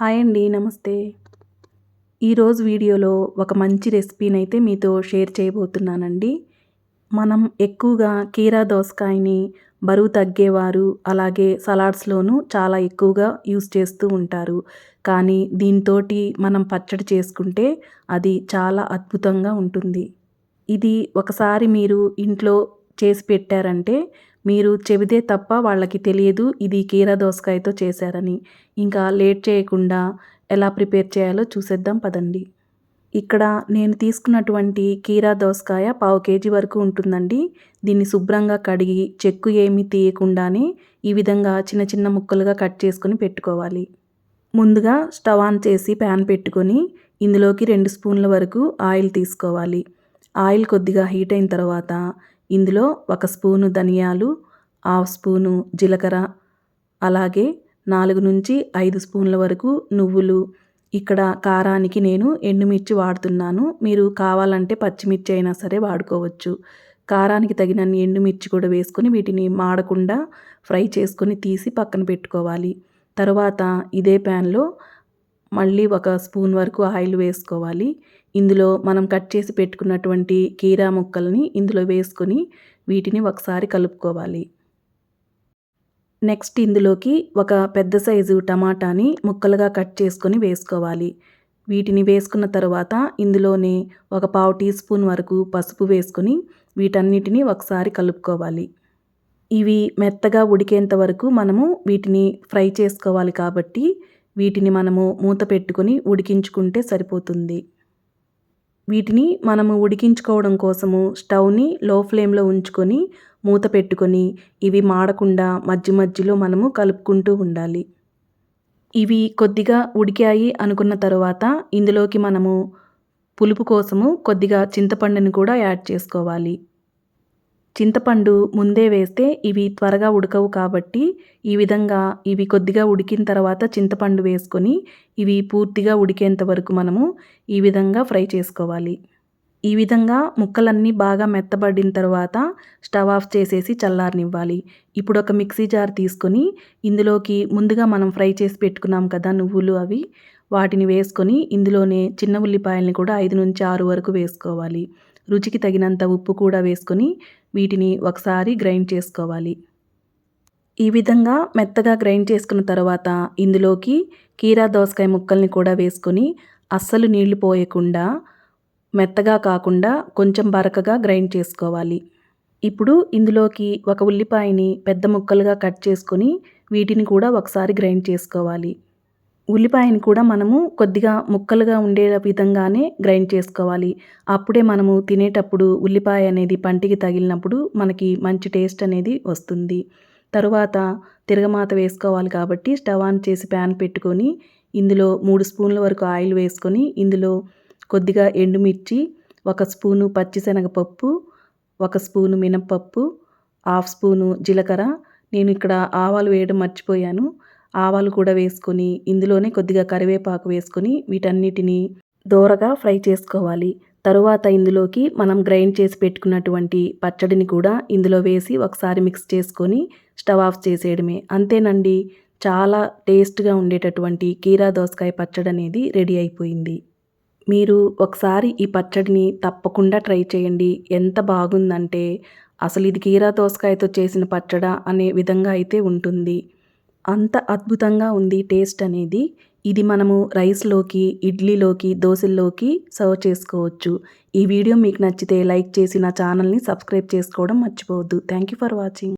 Hi అండి నమస్తే. ఈరోజు వీడియోలో ఒక మంచి రెసిపీని అయితే మీతో షేర్ చేయబోతున్నానండి. మనం ఎక్కువగా కీరా దోసకాయని బరువు తగ్గేవారు అలాగే సలాడ్స్లోనూ చాలా ఎక్కువగా యూస్ చేస్తూ ఉంటారు. కానీ దీంతో మనం పచ్చడి చేసుకుంటే అది చాలా అద్భుతంగా ఉంటుంది. ఇది ఒకసారి మీరు ఇంట్లో చేసి పెట్టారంటే మీరు చెబితే తప్ప వాళ్ళకి తెలియదు ఇది కీరా దోసకాయతో చేశారని. ఇంకా లేట్ చేయకుండా ఎలా ప్రిపేర్ చేయాలో చూసేద్దాం పదండి. ఇక్కడ నేను తీసుకున్నటువంటి కీరా దోసకాయ పావు కేజీ వరకు ఉంటుందండి. దీన్ని శుభ్రంగా కడిగి చెక్కు ఏమీ తీయకుండానే ఈ విధంగా చిన్న చిన్న ముక్కలుగా కట్ చేసుకొని పెట్టుకోవాలి. ముందుగా స్టవ్ ఆన్ చేసి ప్యాన్ పెట్టుకొని ఇందులోకి రెండు స్పూన్ల వరకు ఆయిల్ తీసుకోవాలి. ఆయిల్ కొద్దిగా హీట్ అయిన తర్వాత ఇందులో ఒక స్పూను ధనియాలు హాఫ్ స్పూను జీలకర్ర అలాగే నాలుగు నుంచి ఐదు స్పూన్ల వరకు నువ్వులు. ఇక్కడ కారానికి నేను ఎండుమిర్చి వాడుతున్నాను. మీరు కావాలంటే పచ్చిమిర్చి అయినా సరే వాడుకోవచ్చు. కారానికి తగినన్ని ఎండుమిర్చి కూడా వేసుకొని వీటిని మాడకుండా ఫ్రై చేసుకొని తీసి పక్కన పెట్టుకోవాలి. తర్వాత ఇదే ప్యాన్లో మళ్ళీ ఒక స్పూన్ వరకు ఆయిల్ వేసుకోవాలి. ఇందులో మనం కట్ చేసి పెట్టుకున్నటువంటి కీరా ముక్కల్ని ఇందులో వేసుకొని వీటిని ఒకసారి కలుపుకోవాలి. నెక్స్ట్ ఇందులోకి ఒక పెద్ద సైజు టమాటాని ముక్కలుగా కట్ చేసుకొని వేసుకోవాలి. వీటిని వేసుకున్న తర్వాత ఇందులోనే ఒక పావు టీ స్పూన్ వరకు పసుపు వేసుకొని వీటన్నిటిని ఒకసారి కలుపుకోవాలి. ఇవి మెత్తగా ఉడికేంత వరకు మనము వీటిని ఫ్రై చేసుకోవాలి కాబట్టి వీటిని మనము మూత పెట్టుకొని ఉడికించుకుంటే సరిపోతుంది. వీటిని మనము ఉడికించుకోవడం కోసము స్టవ్ని లో ఫ్లేమ్లో ఉంచుకొని మూత పెట్టుకొని ఇవి మాడకుండా మధ్య మధ్యలో మనము కలుపుకుంటూ ఉండాలి. ఇవి కొద్దిగా ఉడికాయి అనుకున్న తర్వాత ఇందులోకి మనము పులుపు కోసము కొద్దిగా చింతపండుని కూడా యాడ్ చేసుకోవాలి. చింతపండు ముందే వేస్తే ఇవి త్వరగా ఉడకవు కాబట్టి ఈ విధంగా ఇవి కొద్దిగా ఉడికిన తర్వాత చింతపండు వేసుకొని ఇవి పూర్తిగా ఉడికేంత వరకు మనము ఈ విధంగా ఫ్రై చేసుకోవాలి. ఈ విధంగా ముక్కలన్నీ బాగా మెత్తబడిన తర్వాత స్టవ్ ఆఫ్ చేసేసి చల్లారనివ్వాలి. ఇప్పుడు ఒక మిక్సీ జార్ తీసుకొని ఇందులోకి ముందుగా మనం ఫ్రై చేసి పెట్టుకున్నాం కదా నువ్వులు అవి వాటిని వేసుకొని ఇందులోనే చిన్న ఉల్లిపాయల్ని కూడా ఐదు నుంచి ఆరు వరకు వేసుకోవాలి. రుచికి తగినంత ఉప్పు కూడా వేసుకొని వీటిని ఒకసారి గ్రైండ్ చేసుకోవాలి. ఈ విధంగా మెత్తగా గ్రైండ్ చేసుకున్న తర్వాత ఇందులోకి కీరా దోసకాయ ముక్కల్ని కూడా వేసుకొని అస్సలు నీళ్ళు పోయకుండా మెత్తగా కాకుండా కొంచెం బరకగా గ్రైండ్ చేసుకోవాలి. ఇప్పుడు ఇందులోకి ఒక ఉల్లిపాయని పెద్ద ముక్కలుగా కట్ చేసుకొని వీటిని కూడా ఒకసారి గ్రైండ్ చేసుకోవాలి. ఉల్లిపాయని కూడా మనము కొద్దిగా ముక్కలుగా ఉండే విధంగానే గ్రైండ్ చేసుకోవాలి. అప్పుడే మనము తినేటప్పుడు ఉల్లిపాయ అనేది పంటికి తగిలినప్పుడు మనకి మంచి టేస్ట్ అనేది వస్తుంది. తరువాత తిరగమాత వేసుకోవాలి కాబట్టి స్టవ్ ఆన్ చేసి ప్యాన్ పెట్టుకొని ఇందులో మూడు స్పూన్ల వరకు ఆయిల్ వేసుకొని ఇందులో కొద్దిగా ఎండుమిర్చి ఒక స్పూను పచ్చిశనగపప్పు ఒక స్పూను మినప్పప్పు హాఫ్ స్పూను జీలకర్ర. నేను ఇక్కడ ఆవాలు వేయడం మర్చిపోయాను. ఆవాలు కూడా వేసుకొని ఇందులోనే కొద్దిగా కరివేపాకు వేసుకొని వీటన్నిటిని దోరగా ఫ్రై చేసుకోవాలి. తరువాత ఇందులోకి మనం గ్రైండ్ చేసి పెట్టుకున్నటువంటి పచ్చడిని కూడా ఇందులో వేసి ఒకసారి మిక్స్ చేసుకొని స్టవ్ ఆఫ్ చేసేయడమే. అంతేనండి చాలా టేస్ట్గా ఉండేటటువంటి కీరా దోసకాయ పచ్చడి అనేది రెడీ అయిపోయింది. మీరు ఒకసారి ఈ పచ్చడిని తప్పకుండా ట్రై చేయండి. ఎంత బాగుందంటే అసలు ఇది కీరా దోసకాయతో చేసిన పచ్చడా అనే విధంగా అయితే ఉంటుంది. అంత అద్భుతంగా ఉంది టేస్ట్ అనేది. ఇది మనము రైస్లోకి ఇడ్లీలోకి దోశల్లోకి సర్వ్ చేసుకోవచ్చు. ఈ వీడియో మీకు నచ్చితే లైక్ చేసి నా ఛానల్ని సబ్స్క్రైబ్ చేసుకోవడం మర్చిపోవద్దు. Thank you for watching.